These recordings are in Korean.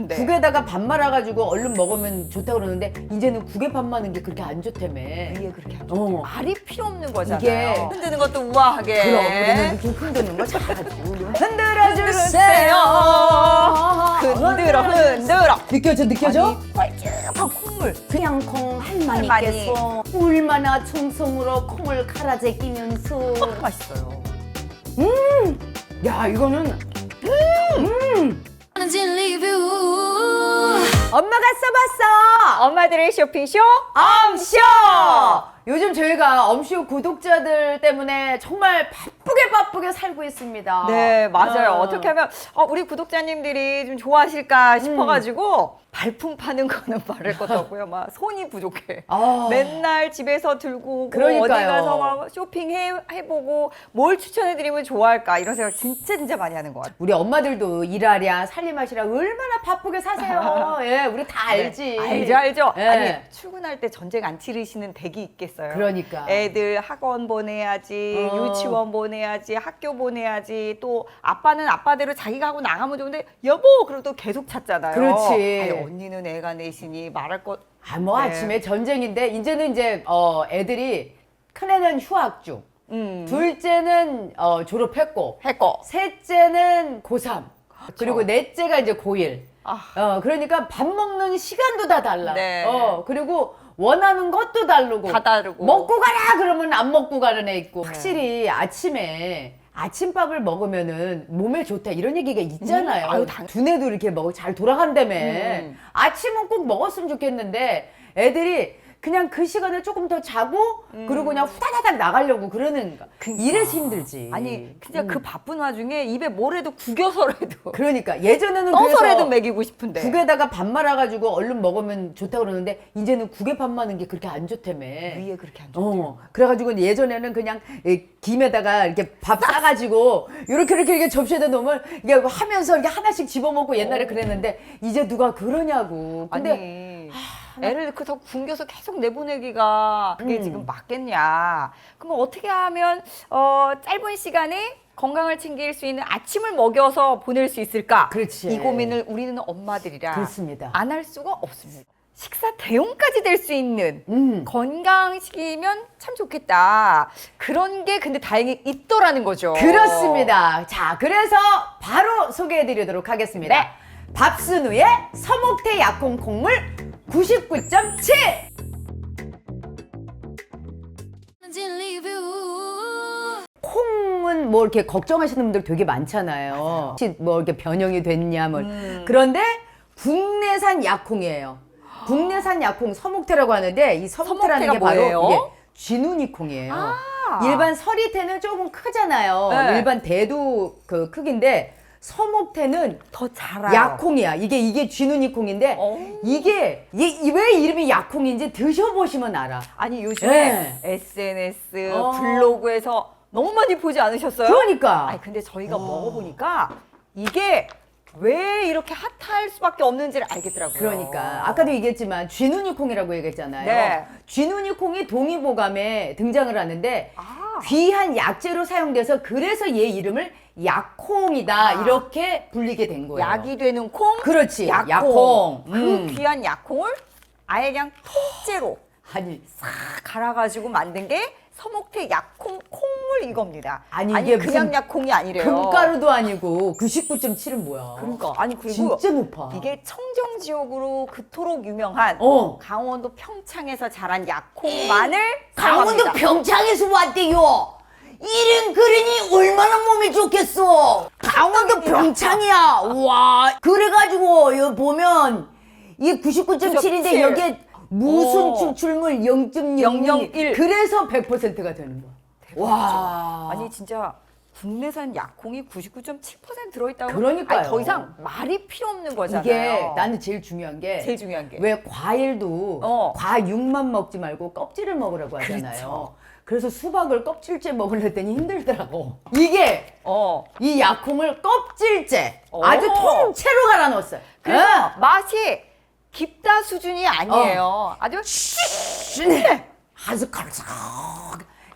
네. 국에다가 밥 말아가지고 얼른 먹으면 좋다 그러는데 이제는 국에 밥 마는 게 그렇게 안 좋다며. 위에 그렇게 안 어. 말이 필요 없는 거잖아요. 이게- 흔드는 것도 우아하게. 그럼 우리는 이렇게 흔드는 거 잘하지. 우리 흔들어 주세요. 흔들어 흔들어. 느껴져 느껴져? 뻘쭘한 콧물. 그냥 콩 할머니께서 할머니께서 얼마나 청송으로 콩을 갈아 제끼면서 맛있어요. 야 이거는 엄마가 써봤어. 엄마들의 쇼핑쇼 엄쇼. 요즘 저희가 엄쇼 구독자들 때문에 정말 바쁘게 바쁘게 살고 있습니다. 네 맞아요. 어. 어떻게 하면 어, 우리 구독자님들이 좀 좋아하실까 싶어가지고 발품 파는 거는 말할 것도 없고요. 막 손이 부족해. 아. 맨날 집에서 들고 오고 그러니까요. 어디 가서 막 쇼핑해 해보고 뭘 추천해드리면 좋아할까 이런 생각 진짜 진짜 많이 하는 것 같아요. 우리 엄마들도 일하랴 살림하시랴 얼마나 바쁘게 사세요. 예, 우리 다 알지. 네, 알죠 알죠. 예. 아니 출근할 때 전쟁 안 치르시는 댁이 있겠어요. 그러니까. 애들 학원 보내야지, 어. 유치원 보내야지, 학교 보내야지. 또 아빠는 아빠대로 자기가 하고 나가면 좋은데 여보 그리고 또 계속 찾잖아요. 그렇지. 아니, 언니는 애가 넷이니 말할 것. 아, 뭐 네. 아침에 전쟁인데 이제는 이제 어 애들이 큰 애는 휴학 중, 음. 둘째는 어 졸업했고, 했고. 셋째는 고3, 그리고 넷째가 이제 고1. 아. 어, 그러니까 밥 먹는 시간도 다 달라. 네. 어, 그리고 원하는 것도 다르고. 다 다르고. 먹고 가라! 그러면 안 먹고 가는 애 있고. 네. 확실히 아침에 아침밥을 먹으면은 몸에 좋다 이런 얘기가 있잖아요. 음, 아유, 당- 두뇌도 이렇게 먹어 잘 돌아간다며. 음. 아침은 꼭 먹었으면 좋겠는데 애들이 그냥 그 시간에 조금 더 자고 그리고 그냥 후다다닥 나가려고 그러는 거. 음. 그러니까. 이래서 힘들지. 아니 진짜 음. 그 바쁜 와중에 입에 뭐라도 구겨서라도 그러니까 예전에는 떠서라도 그래서 먹이고 싶은데. 국에다가 밥 말아가지고 얼른 먹으면 좋다 그러는데 이제는 국에 밥 마는 게 그렇게 안 좋다며. 위에 그렇게 안 좋대요. 어, 그래가지고 예전에는 그냥 이 김에다가 이렇게 밥 싸가지고 이렇게 이렇게 이렇게 접시에다 놓으면 이게 하면서 이렇게 하나씩 집어먹고 옛날에 그랬는데 이제 누가 그러냐고. 근데 아니 애를 그더 굶겨서 계속 내보내기가 그게 음. 지금 맞겠냐? 그럼 어떻게 하면 어, 짧은 시간에 건강을 챙길 수 있는 아침을 먹여서 보낼 수 있을까? 그렇지. 이 고민을 우리는 엄마들이라 그렇습니다. 안 할 수가 없습니다. 식사 대용까지 될 수 있는 음. 건강식이면 참 좋겠다. 그런 게 근데 다행히 있더라는 거죠. 그렇습니다. 자, 그래서 바로 소개해 드리도록 하겠습니다. 네. 밥순우의 서목태 약콩 콩물 99.7! 콩은 뭐 이렇게 걱정하시는 분들 되게 많잖아요. 혹시 뭐 이렇게 변형이 됐냐 뭐. 음. 그런데 국내산 약콩이에요. 국내산 약콩 서목태라고 하는데 이 서목태라는 게 서목태가 바로 뭐예요? 이게 쥐눈이 콩이에요. 아. 일반 서리태는 조금 크잖아요. 네. 일반 대도 그 크기인데 서목태는 더 잘아요. 약콩이야. 이게 이게 쥐눈이 콩인데 어. 이게 이- 왜 이름이 약콩인지 드셔보시면 알아. 아니 요즘에 네. SNS 어. 블로그에서 너무 많이 보지 않으셨어요? 그러니까. 아니 근데 저희가 어. 먹어보니까 이게 왜 이렇게 핫할 수밖에 없는지를 알겠더라고요. 그러니까 아까도 얘기했지만 쥐눈이 콩이라고 얘기했잖아요. 네. 쥐눈이 콩이 동의보감에 등장을 하는데 아. 귀한 약재로 사용돼서 그래서 얘 이름을 약콩이다 아. 이렇게 불리게 된 거예요. 약이 되는 콩, 그렇지 약콩. 약콩. 그 음. 귀한 약콩을 아예 그냥 통째로 아니 싹 갈아가지고 만든 게 서목태 약콩 콩물 이겁니다. 아니, 이게 그냥 무슨 약콩이 아니래요. 금가루도 아니고 99.7은 뭐야? 그러니까 아니 그리고 진짜 높아. 이게 청정 지역으로 그토록 유명한 어. 강원도 평창에서 자란 약콩만을 강원도 사용합니다. 평창에서 왔대요. 이름 그러니 얼마나 몸이 좋겠어. 강원도 평창이야. 와. 그래가지고 여기 보면 이 99.7인데 99.7. 여기에 무슨 어. 추출물 0.001 001. 그래서 100%가 되는 거야. 와. 아니 진짜 국내산 약콩이 99.7% 들어있다고 그러니까요. 아니, 더 이상 말이 필요 없는 거잖아요. 이게 나는 제일 중요한 게 제일 중요한 게 왜 과일도 어. 과육만 먹지 말고 껍질을 먹으라고 하잖아요. 그렇죠. 그래서 수박을 껍질째 먹으려더니 힘들더라고. 이게 어 이 약콩을 껍질째 오. 아주 통째로 갈아 넣었어요. 그래서 어. 맛이 깊다 수준이 아니에요. 아주 네. 아주 칼싹.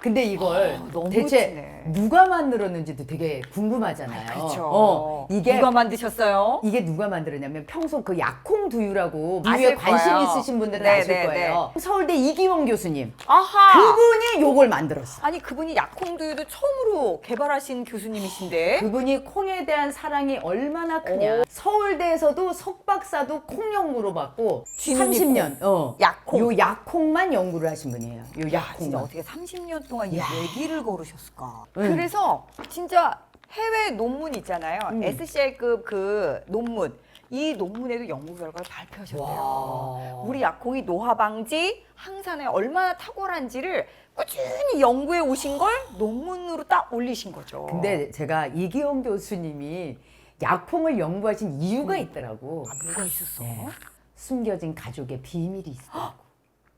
근데 이걸 아, 너무 대체 진해. 누가 만들었는지도 되게 궁금하잖아요. 그렇죠. 어, 이게 누가 만드셨어요? 이게 누가 만들었냐면 평소 그 약콩 두유라고 아실 두유에 관심 거예요. 있으신 분들은 네, 아실 네, 거예요. 서울대 이기원 교수님. 아하. 그분이 요걸 만들었어. 아니 그분이 약콩두유도 처음으로 개발하신 교수님이신데. 그분이 콩에 대한 사랑이 얼마나 크냐. 서울대에서도 석박사도 콩 연구로 받고 쥐는 30년 어. 약콩. 요 약콩만 연구를 하신 분이에요. 요 야, 진짜 약콩만. 어떻게 30년 동안 이 야. 얘기를 걸으셨을까? 응. 그래서 진짜 해외 논문 있잖아요. 음. SCL급 그 논문. 이 논문에도 연구 결과를 발표하셨대요. 와. 우리 약콩이 노화 방지, 항산에 얼마나 탁월한지를 꾸준히 연구해 오신 걸 논문으로 딱 올리신 거죠. 근데 제가 이기원 교수님이 약콩을 연구하신 이유가 있더라고. 아, 뭐가 있었어? 네. 숨겨진 가족의 비밀이 있어.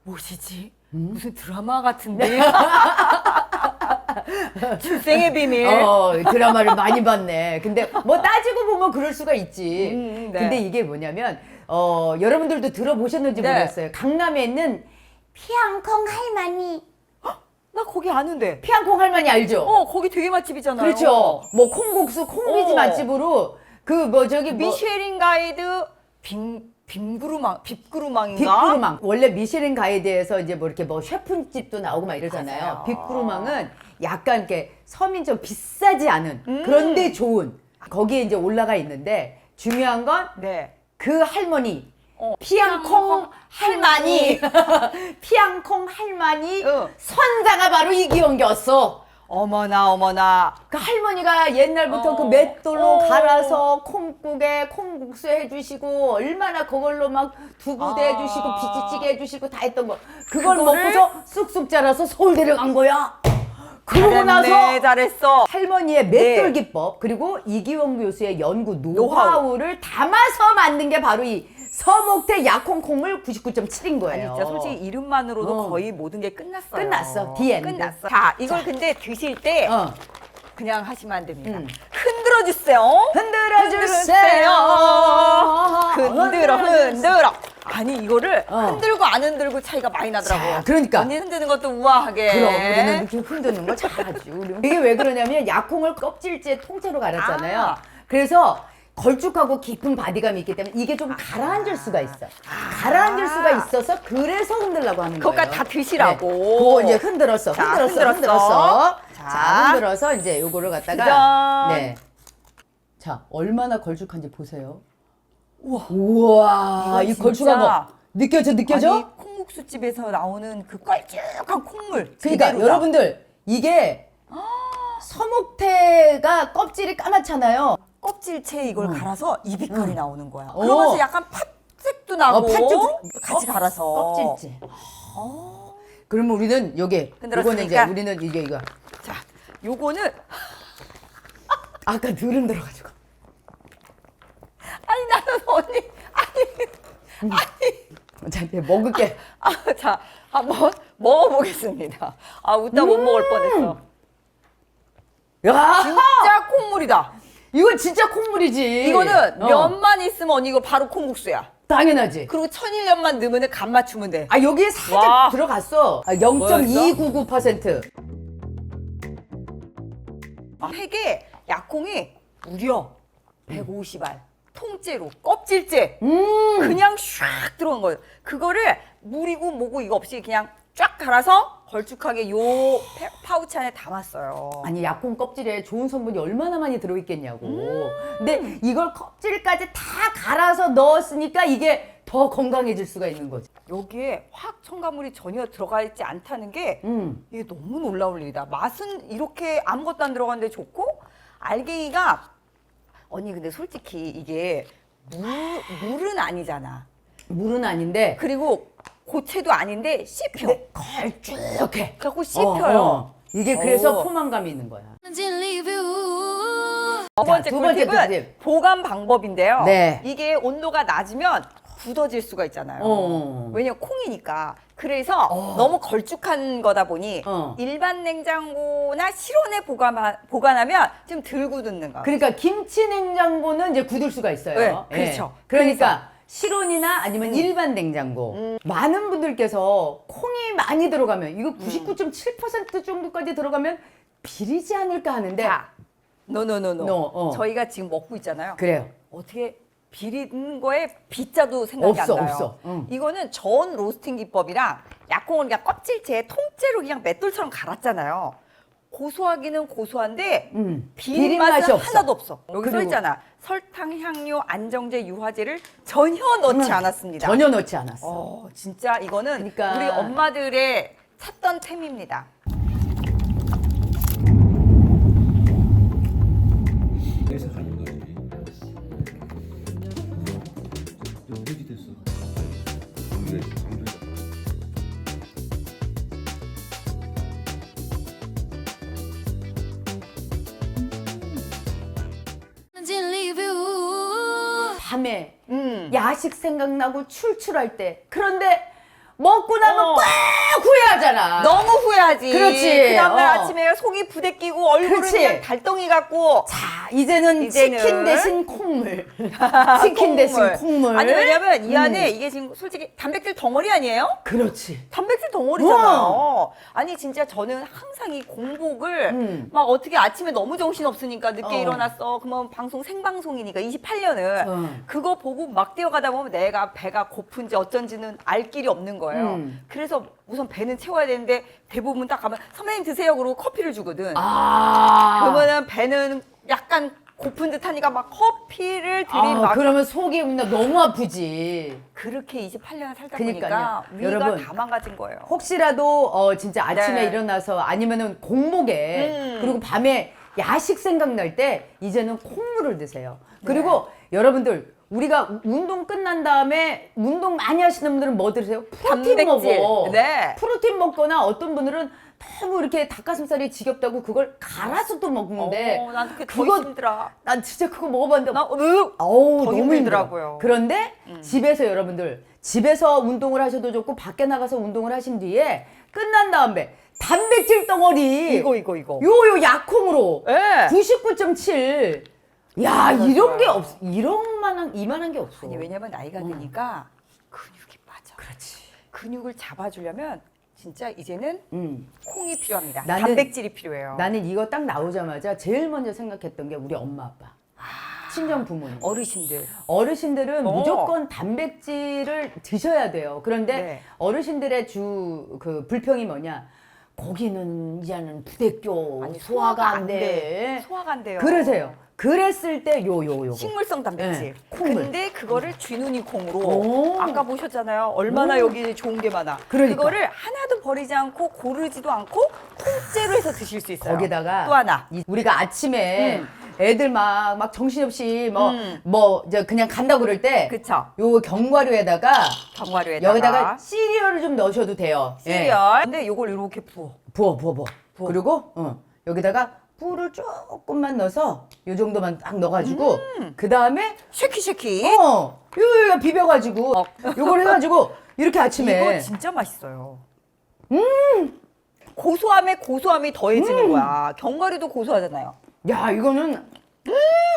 무엇이지? 음? 무슨 드라마 같은데? 출생의 비밀. 어, 드라마를 많이 봤네. 근데 뭐 따지고 보면 그럴 수가 있지. 음, 네. 근데 이게 뭐냐면 어, 여러분들도 들어보셨는지 네. 모르겠어요. 강남에 있는 피앙콩 할머니. 나 거기 아는데. 피앙콩 할머니 알죠? 어, 거기 되게 맛집이잖아요. 그렇죠. 뭐 콩국수, 콩비지 어. 맛집으로 그 뭐 저기 뭐 미쉐린 가이드 빔 빔그루망 빕그루망인가? 빅구르망 원래 미쉐린 가이드에서 이제 뭐 이렇게 뭐 셰프집도 나오고 막 이러잖아요. 맞아요. 빅구르망은 약간 이렇게 서민 좀 비싸지 않은 음. 그런데 좋은 거기에 이제 올라가 있는데 중요한 건 그 네. 할머니 어, 피앙콩 할머니 할머니. 피앙콩 할머니 응. 선자가 바로 이기원이었어. 어머나 어머나. 그 할머니가 옛날부터 어. 그 맷돌로 어. 갈아서 콩국에 콩국수 해주시고 얼마나 그걸로 막 두부대 아. 해주시고 비지찌개 해주시고 다 했던 거 그걸 그거를? 먹고서 쑥쑥 자라서 서울대를 간 거야. 그러고 나서 잘했어. 할머니의 맷돌 네. 기법 그리고 이기원 교수의 연구 노하우. 노하우를 담아서 만든 게 바로 이 서목태 약콩 콩물 99.7인 아니 거예요. 진짜 솔직히 이름만으로도 어. 거의 모든 게 끝났어요. 끝났어. The end. 끝났어. 자, 이걸 근데 드실 때 어. 그냥 하시면 안 됩니다. 음. 흔들어 주세요. 흔들어 주세요. 흔들어 흔들어. 아니 이거를 어. 흔들고 안 흔들고 차이가 많이 나더라고요. 자, 그러니까. 언니 흔드는 것도 우아하게. 그럼 우리는 이렇게 흔드는 걸 잘하지. 우리. 이게 왜 그러냐면 약콩을 껍질째 통째로 갈았잖아요. 아. 그래서 걸쭉하고 깊은 바디감이 있기 때문에 이게 좀 가라앉을 수가 있어. 가라앉을 수가 있어서 그래서 흔들라고 하는 거예요. 그것까지 다 드시라고. 네. 그거 이제 흔들었어. 자, 흔들었어. 흔들었어. 흔들었어. 자. 자, 흔들어서 이제 요거를 갖다가 짜잔. 네. 자, 얼마나 걸쭉한지 보세요. 우와. 우와, 이 걸쭉한 거 느껴져 느껴져? 아니 콩국수 집에서 나오는 그 걸쭉한 콩물. 그러니까 그대로다. 여러분들 이게 서목태가 껍질이 까맣잖아요. 껍질채 이걸 어. 갈아서 이비칼이 나오는 거야. 어. 그러면서 약간 팥색도 나고 어, 팥죽 같이 어, 갈아서. 껍질째. 어. 그러면 우리는 여기 이거는 이제 흔들었으니까. 우리는 이게 이거 자, 요거는 아까 늘은 들어가지고 아니 언니 아니 자 이제 먹을 게. 아, 자 한번 먹어보겠습니다. 아 웃다 못 먹을 뻔했어. 야, 진짜 콩물이다. 이건 진짜 콩물이지. 이거는 어, 면만 있으면 언니 이거 바로 콩국수야. 당연하지. 그리고 천일염만 넣으면 간 맞추면 돼. 아 여기에 살짝 와. 들어갔어. 아, 0.299%. 팩에 약콩이 무려 150알. 통째로 껍질째 음. 그냥 샥 들어간 거예요. 그거를 물이고 뭐고 이거 없이 그냥 쫙 갈아서 걸쭉하게 요 페- 파우치 안에 담았어요. 아니 약콩 껍질에 좋은 성분이 얼마나 많이 들어있겠냐고. 음. 근데 이걸 껍질까지 다 갈아서 넣었으니까 이게 더 건강해질 수가 있는 거지. 여기에 화학 첨가물이 전혀 들어가 있지 않다는 게 음. 이게 너무 놀라울 일이다. 맛은 이렇게 아무것도 안 들어갔는데 좋고 알갱이가 언니 근데 솔직히 이게 물 물은 아니잖아. 물은 아닌데 그리고 고체도 아닌데 씹혀. 근데 걸쭉해. 자꾸 씹혀요. 어, 어. 이게 그래서 어. 포만감이 있는 거야. 두 번째 두 번째 꿀팁은 꿀팁. 보관 방법인데요. 네. 이게 온도가 낮으면 굳어질 수가 있잖아요. 어. 왜냐 면 콩이니까. 그래서 어. 너무 걸쭉한 거다 보니 어. 일반 냉장고나 실온에 보관, 보관하면 좀 덜 굳는 거. 그러니까 김치 냉장고는 이제 굳을 수가 있어요. 네, 예. 그렇죠. 그러니까 실온이나 아니면 일반 냉장고. 많은 분들께서 콩이 많이 들어가면 이거 99.7% 정도까지 들어가면 비리지 않을까 하는데 자, 노노노노. 노, 어. 저희가 지금 먹고 있잖아요. 그래요. 어떻게 비리는 거에 비자도 생각이 없어, 안 나요. 없어. 응. 이거는 전 로스팅 기법이랑 약콩을 그냥 껍질째 통째로 그냥 맷돌처럼 갈았잖아요. 고소하기는 고소한데 음. 비린 비린 맛은 맛이 없어. 하나도 없어. 여기 써 그리고- 있잖아. 설탕, 향료, 안정제, 유화제를 전혀 넣지 않았습니다. 전혀 넣지 않았어. 어, 진짜 이거는 그러니까- 우리 엄마들의 찾던 템입니다. 밤에 음. 야식 생각나고 출출할 때 그런데 먹고 나면 어. 꽉 후회하잖아. 너무 후회하지. 그렇지. 그 다음날 어. 아침에 속이 부대끼고 얼굴은 그렇지. 그냥 달덩이 같고. 자 이제는, 이제는 치킨 대신 콩물. 치킨 대신 콩물. 아니 왜냐면 이 음. 안에 이게 지금 솔직히 단백질 덩어리 아니에요? 그렇지. 단백질 덩어리잖아요. 아니 진짜 저는 항상 이 공복을 음. 막 어떻게 아침에 너무 정신 없으니까 늦게 어. 일어났어. 그러면 방송 생방송이니까 28년을 어. 그거 보고 막 뛰어가다 보면 내가 배가 고픈지 어쩐지는 알 길이 없는 거예요. 음. 그래서 우선 배는 채워야 되는데 대부분 딱 가면 선배님 드세요 그러고 커피를 주거든. 아. 그러면은 배는 약간 고픈 듯하니까 막 커피를 들이 아, 막 그러면 속이 너무 아프지. 그렇게 28년 살다 그러니까요. 보니까 위가 여러분, 다 망가진 거예요. 혹시라도 어 진짜 아침에 네. 일어나서 아니면은 공복에 음. 그리고 밤에 야식 생각날 때 이제는 콩물을 드세요. 그리고 네. 여러분들 우리가 운동 끝난 다음에 운동 많이 하시는 분들은 뭐 드세요? 프로틴 단백질. 먹어. 네. 프로틴 먹거나 어떤 분들은 너무 이렇게 닭가슴살이 지겹다고 그걸 갈아서 또 먹는데 어, 난 그게 더 그거 힘들어. 난 진짜 그거 먹어봤는데 나 으, 어우 더 너무 힘들더라고요. 음. 힘들더라고요. 그런데 집에서 여러분들 집에서 운동을 하셔도 좋고 밖에 나가서 운동을 하신 뒤에 끝난 다음에 단백질 덩어리 이거 이거 이거. 요요 약콩으로 예. 99.7. 야 맞아요. 이런 게 없어. 이런 만한 이만한 게 없어. 아니 왜냐면 나이가 드니까 근육이 빠져. 그렇지. 근육을 잡아주려면 진짜 이제는 음. 콩이 필요합니다. 나는- 단백질이 필요해요. 나는 이거 딱 나오자마자 제일 먼저 생각했던 게 우리 엄마 아빠. 친정 부모님. 어르신들. 어르신들은 어. 무조건 단백질을 드셔야 돼요. 그런데 네. 어르신들의 주 그 불평이 뭐냐? 고기는 이제는 부대껴 아니 소화가 안 돼. 소화가 안 돼요. 그러세요. 그랬을 때 요 요 요. 식물성 단백질. 네, 콩물. 근데 그거를 쥐눈이 콩으로 오. 아까 보셨잖아요. 얼마나 오. 여기 좋은 게 많아. 그러니까. 그거를 하나도 버리지 않고 고르지도 않고 통째로 해서 드실 수 있어요. 거기다가 또 하나. 이- 우리가 아침에 음. 애들 막 막 정신없이 뭐 음. 뭐 이제 그냥 간다 그럴 때 그쵸. 요 견과류에다가 견과류에다가 여기다가 시리얼을 좀 넣으셔도 돼요. 예. 시리얼. 근데 요걸 이렇게 부어. 부어 부어 부어. 부어. 그리고 어, 여기다가 꿀을 조금만 넣어서 요 정도만 딱 넣어가지고 그 다음에 쉐키 쉐키. 어 요요 비벼가지고 요걸 해가지고 이렇게 아침에 이거 진짜 맛있어요. 음. 고소함에 고소함이 더해지는 음. 거야. 견과류도 고소하잖아요. 야 이거는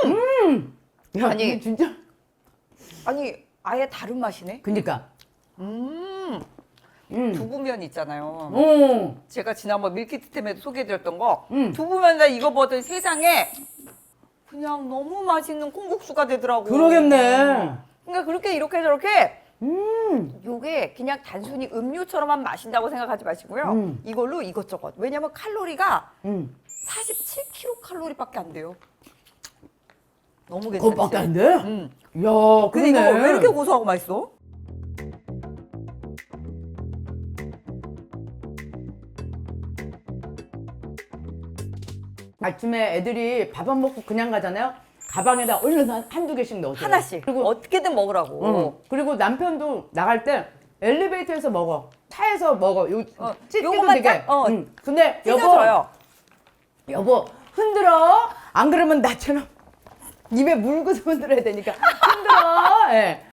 음, 야 아니. 진짜 아니 아예 다른 맛이네. 그니까 음. 음. 두부면 있잖아요. 어. 제가 지난번 밀키트 템에도 소개해드렸던 거 음. 두부면 나 이거 보더니 세상에 그냥 너무 맛있는 콩국수가 되더라고. 그러겠네. 그러니까 그렇게 이렇게 저렇게 음. 요게 그냥 단순히 음료처럼만 마신다고 생각하지 마시고요. 음. 이걸로 이것저것. 왜냐면 칼로리가 음. 47kcal 칼로리밖에 안 돼요. 너무 괜찮지. 그것밖에 안 돼? 음. 야 근데 그러네. 이거 왜 이렇게 고소하고 맛있어? 아침에 애들이 밥 안 먹고 그냥 가잖아요. 가방에다 얼른 한, 한두 개씩 넣어줘. 하나씩. 그리고 어떻게든 먹으라고. 응. 그리고 남편도 나갈 때 엘리베이터에서 먹어. 차에서 먹어. 요 어, 찢기도 요것만 되게. 딱, 어, 응. 근데 여보, 찢어져요. 여보 흔들어. 안 그러면 나처럼 입에 물고서 흔들어야 되니까 흔들어. 예.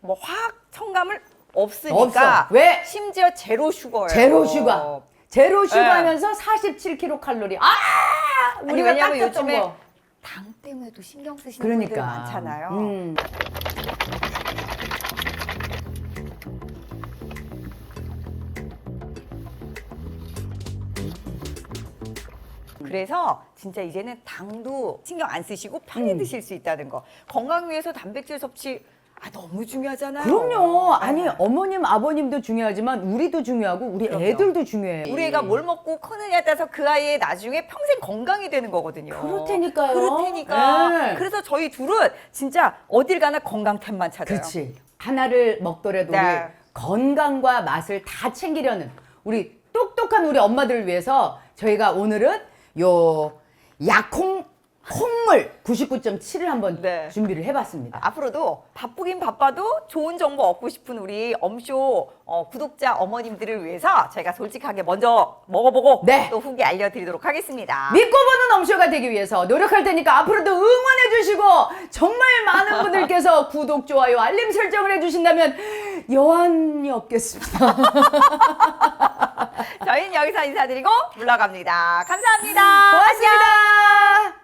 뭐 화학 첨가물 없으니까. 없어. 왜? 심지어 제로 슈거예요. 제로 슈가. 제로 슈가 네. 하면서 47kcal 칼로리. 아! 아니 우리가 왜냐면 닦았던 요즘에 거. 당 때문에도 신경 쓰시는 그러니까 분들 많잖아요. 음. 그래서 진짜 이제는 당도 신경 안 쓰시고 편히 음. 드실 수 있다는 거. 건강 위해서 단백질 섭취 아 너무 중요하잖아요. 그럼요. 아니 네. 어머님 아버님도 중요하지만 우리도 중요하고 우리 그럼요. 애들도 중요해. 우리 애가 뭘 먹고 크느냐에 따라서 그 아이의 나중에 평생 건강이 되는 거거든요. 그렇다니까요. 그렇다니까. 네. 그래서 저희 둘은 진짜 어딜 가나 건강템만 찾아요. 그렇지. 하나를 먹더라도 네. 우리 건강과 맛을 다 챙기려는 우리 똑똑한 우리 엄마들을 위해서 저희가 오늘은 요 약콩 콩물 99.7을 한번 네. 준비를 해봤습니다. 앞으로도 바쁘긴 바빠도 좋은 정보 얻고 싶은 우리 엄쇼 어, 구독자 어머님들을 위해서 저희가 솔직하게 먼저 먹어보고 네. 또 후기 알려드리도록 하겠습니다. 믿고 보는 엄쇼가 되기 위해서 노력할 테니까 앞으로도 응원해 주시고 정말 많은 분들께서 구독, 좋아요, 알림 설정을 해주신다면 여한이 없겠습니다. 저희는 여기서 인사드리고 물러갑니다. 감사합니다. 고맙습니다.